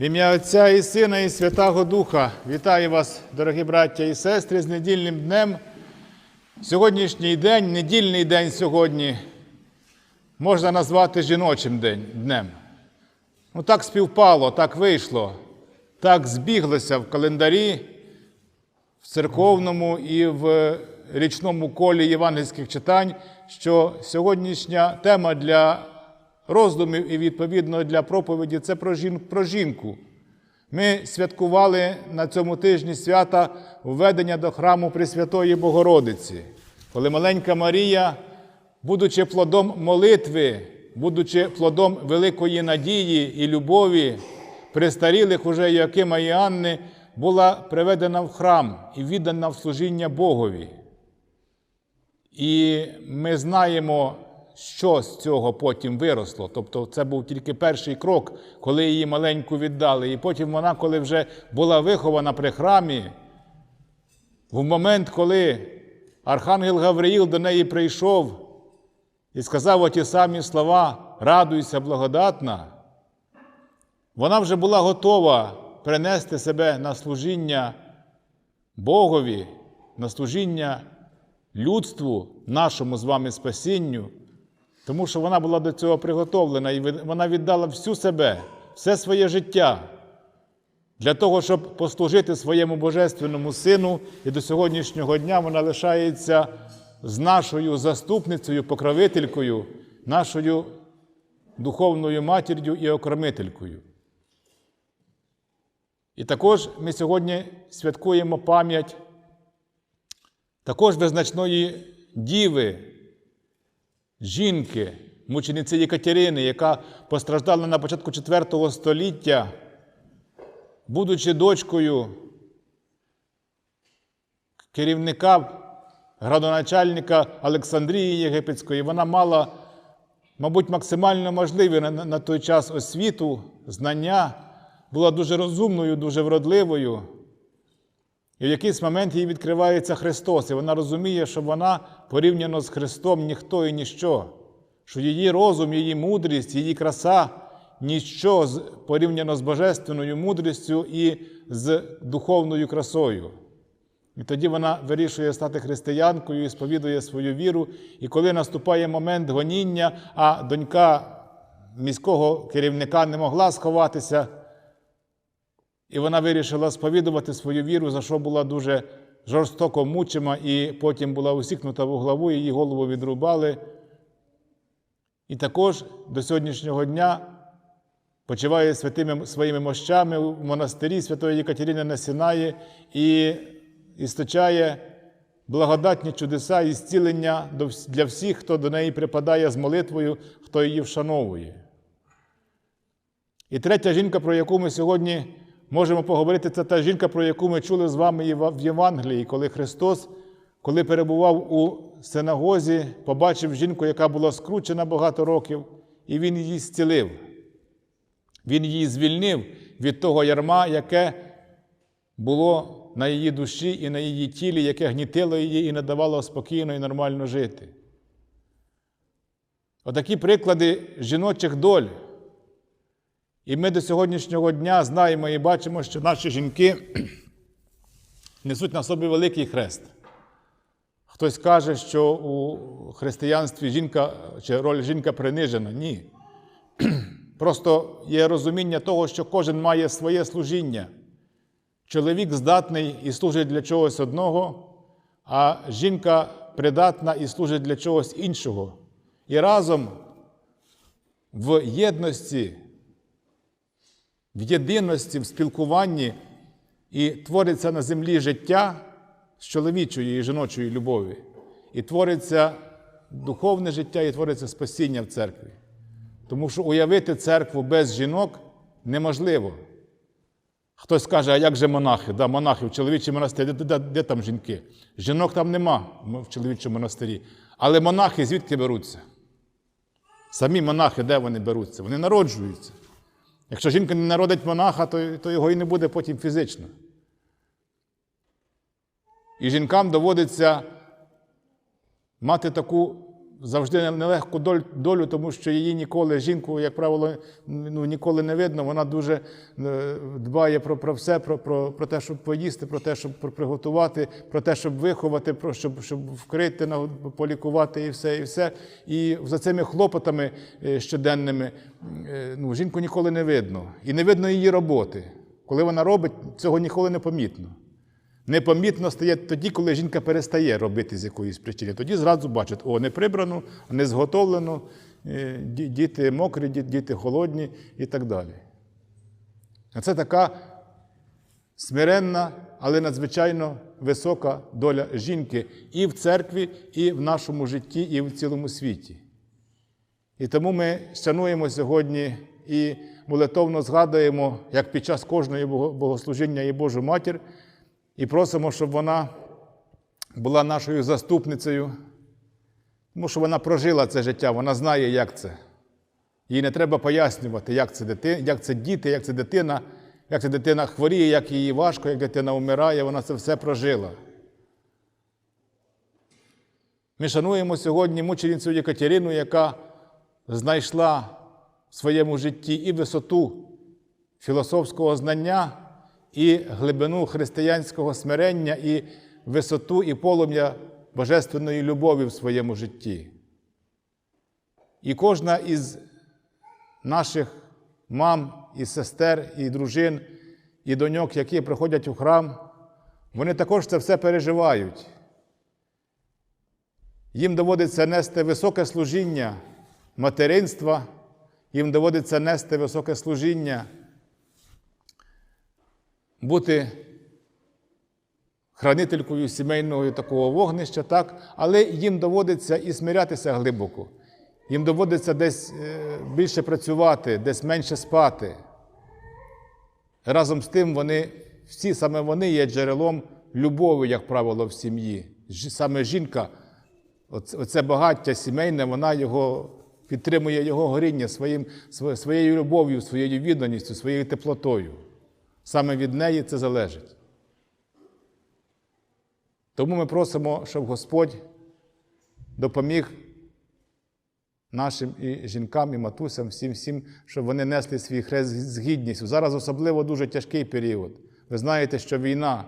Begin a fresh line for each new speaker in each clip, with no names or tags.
В ім'я Отця і Сина, і Святого Духа вітаю вас, дорогі браття і сестри, з недільним днем. Сьогоднішній день, недільний день сьогодні, можна назвати жіночим день, днем. Ну так співпало, так вийшло, так збіглося в календарі, в церковному і в річному колі євангельських читань, що сьогоднішня тема для роздумів і відповідно для проповіді це про, жін, про жінку. Ми святкували на цьому тижні свята введення до храму Пресвятої Богородиці, коли маленька Марія, будучи плодом молитви, будучи плодом великої надії і любові, престарілих уже Якима і Анни, була приведена в храм і віддана в служіння Богові. І ми знаємо, що з цього потім виросло. Тобто це був тільки перший крок, коли її маленьку віддали. І потім вона, коли вже була вихована при храмі, в момент, коли Архангел Гавриїл до неї прийшов і сказав оті самі слова Радуйся, благодатна, вона вже була готова принести себе на служіння Богові, на служіння людству, нашому з вами спасінню, тому що вона була до цього приготовлена і вона віддала всю себе, все своє життя для того, щоб послужити своєму Божественному Сину, і до сьогоднішнього дня вона лишається з нашою заступницею, покровителькою, нашою духовною матір'ю і окормителькою. І також ми сьогодні святкуємо пам'ять також визначної діви, жінки, мучениці Єкатерини, яка постраждала на початку IV століття, будучи дочкою керівника градоначальника Олександрії Єгипетської, вона мала, мабуть, максимально можливі на, на той час освіту, знання, була дуже розумною, дуже вродливою. І в якийсь момент їй відкривається Христос, і вона розуміє, що вона порівняно з Христом ніхто і ніщо, що її розум, її мудрість, її краса ніщо порівняно з божественною мудрістю і з духовною красою. І тоді вона вирішує стати християнкою і сповідує свою віру. І коли наступає момент гоніння, а донька міського керівника не могла сховатися. І вона вирішила сповідувати свою віру, за що була дуже жорстоко мучима, і потім була усікнута в главу, її голову відрубали. І також до сьогоднішнього дня почиває святими своїми мощами в монастирі Святої Єкатерини на Сінаї і істочає благодатні чудеса і зцілення для всіх, хто до неї припадає з молитвою, хто її вшановує. І третя жінка, про яку ми сьогодні можемо поговорити, це та жінка, про яку ми чули з вами в Євангелії, коли Христос, коли перебував у синагозі, побачив жінку, яка була скручена багато років, і Він її зцілив. Він її звільнив від того ярма, яке було на її душі і на її тілі, яке гнітило її і не давало спокійно і нормально жити. Отакі приклади жіночих доль. І ми до сьогоднішнього дня знаємо і бачимо, що наші жінки несуть на собі великий хрест. Хтось каже, що у християнстві жінка чи роль жінка принижена. Ні. Просто є розуміння того, що кожен має своє служіння. Чоловік здатний і служить для чогось одного, а жінка придатна і служить для чогось іншого. І разом в єдності в єдиності, в спілкуванні і твориться на землі життя з чоловічої і жіночої любові. І твориться духовне життя, і твориться спасіння в церкві. Тому що уявити церкву без жінок неможливо. Хтось каже, а як же монахи? Да, Монахи в чоловічому монастирі, де, де, де там жінки? Жінок там нема в чоловічому монастирі. Але монахи звідки беруться? Самі монахи, де вони беруться? Вони народжуються. Якщо жінка не народить монаха, то, то його і не буде потім фізично. І жінкам доводиться мати таку завжди нелегку долю, тому що її ніколи, жінку, як правило, ну, ніколи не видно. Вона дуже е, дбає про, про все, про, про, про те, щоб поїсти, про те, щоб приготувати, про те, щоб виховати, про щоб, щоб вкрити, полікувати і все, і все. І за цими хлопотами е, щоденними е, ну, жінку ніколи не видно. І не видно її роботи. Коли вона робить, цього ніколи не помітно. Непомітно стає тоді, коли жінка перестає робити з якоїсь причини. Тоді зразу бачать, о, не прибрано, не зготовлено, е, діти мокрі, діти холодні і так далі. А це така смиренна, але надзвичайно висока доля жінки і в церкві, і в нашому житті, і в цілому світі. І тому ми шануємо сьогодні і молитовно згадуємо, як під час кожного богослужіння і Божу матір, і просимо, щоб вона була нашою заступницею, тому що вона прожила це життя, вона знає, як це. Їй не треба пояснювати, як це, дити, як це діти, як це дитина, як це дитина хворіє, як їй важко, як дитина вмирає, вона це все прожила. Ми шануємо сьогодні мученицю Єкатерину, яка знайшла в своєму житті і висоту філософського знання, і глибину християнського смирення, і висоту і полум'я божественної любові в своєму житті. І кожна із наших мам і сестер, і дружин, і доньок, які приходять у храм, вони також це все переживають. Їм доводиться нести високе служіння материнства, їм доводиться нести високе служіння, бути хранителькою сімейного такого вогнища, так? але їм доводиться і смирятися глибоко. Їм доводиться десь е, більше працювати, десь менше спати. Разом з тим, вони, всі саме вони є джерелом любові, як правило, в сім'ї. Саме жінка, оце багаття сімейне, вона його підтримує його горіння своїм, своєю любов'ю, своєю відданістю, своєю теплотою. Саме від неї це залежить. Тому ми просимо, щоб Господь допоміг нашим і жінкам, і матусям, всім, всім, щоб вони несли свій хрест з гідністю. Зараз особливо дуже тяжкий період. Ви знаєте, що війна.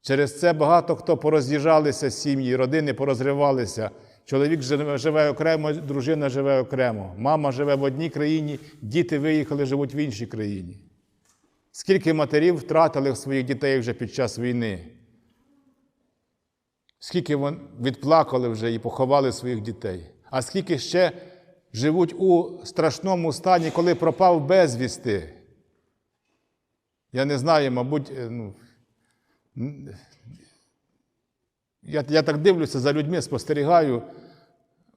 Через це багато хто пороз'їжджалися сім'ї, родини порозривалися. Чоловік живе, окремо, дружина живе окремо. Мама живе в одній країні, діти виїхали, живуть в іншій країні. Скільки матерів втратили своїх дітей вже під час війни? Скільки відплакали вже і поховали своїх дітей, а скільки ще живуть у страшному стані, коли пропав безвісти. Я не знаю, мабуть, е, ну, я, я так дивлюся за людьми, спостерігаю,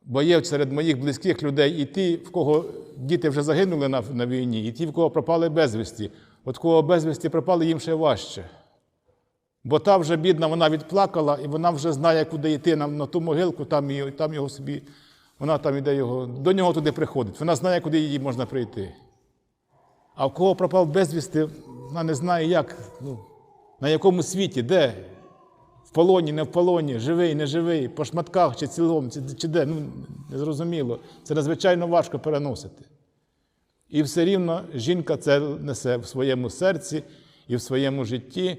бо є серед моїх близьких людей і ті, в кого діти вже загинули на, на війні, і ті, в кого пропали безвісті. От кого безвісті пропали, їм ще важче. Бо та вже бідна, вона відплакала, і вона вже знає, куди йти на, на ту могилку, там, і, там його собі, вона там іде його, до нього туди приходить. Вона знає, куди їй можна прийти. А в кого пропав безвісти, вона не знає, як, ну, на якому світі, де? В полоні, не в полоні, живий, не живий, по шматках чи цілому, чи, чи де, ну, незрозуміло. Це надзвичайно важко переносити. І все рівно жінка це несе в своєму серці і в своєму житті.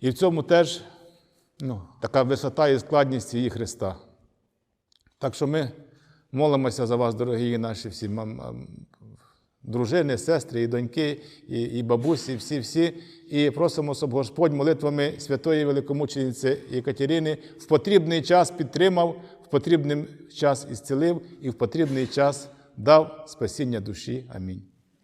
І в цьому теж ну, така висота і складність її Христа. Так що ми молимося за вас, дорогі наші всі мам- дружини, сестри, і доньки, і, і бабусі, всі-всі. І просимо, щоб Господь молитвами святої великомучениці Екатерини в потрібний час підтримав, в потрібний час ісцілив і в потрібний час дав спасіння душі. Амінь.